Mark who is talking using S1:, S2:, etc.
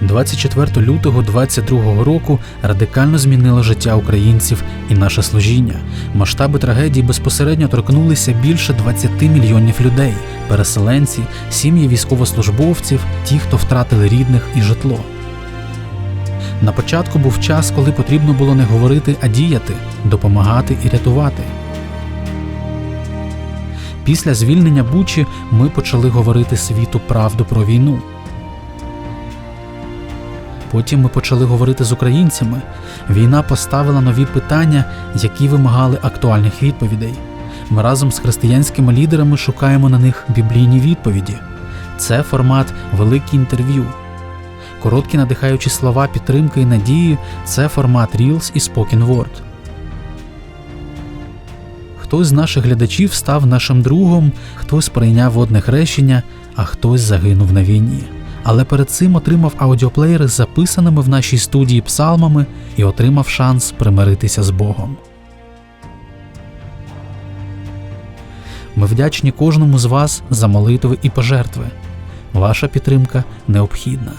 S1: 24 лютого 22 року радикально змінило життя українців і наше служіння. Масштаби трагедії безпосередньо торкнулися більше 20 мільйонів людей, переселенці, сім'ї військовослужбовців, ті, хто втратили рідних і житло. На початку був час, коли потрібно було не говорити, а діяти, допомагати і рятувати. Після звільнення Бучі ми почали говорити світу правду про війну. Потім ми почали говорити з українцями. Війна поставила нові питання, які вимагали актуальних відповідей. Ми разом з християнськими лідерами шукаємо на них біблійні відповіді. Це формат великі інтерв'ю. Короткі надихаючі слова підтримки і надії це формат Reels і Spoken Word. Хтось з наших глядачів став нашим другом, хтось прийняв водне хрещення, а хтось загинув на війні. Але перед цим отримав аудіоплеєри з записаними в нашій студії псалмами і отримав шанс примиритися з Богом. Ми вдячні кожному з вас за молитви і пожертви. Ваша підтримка необхідна.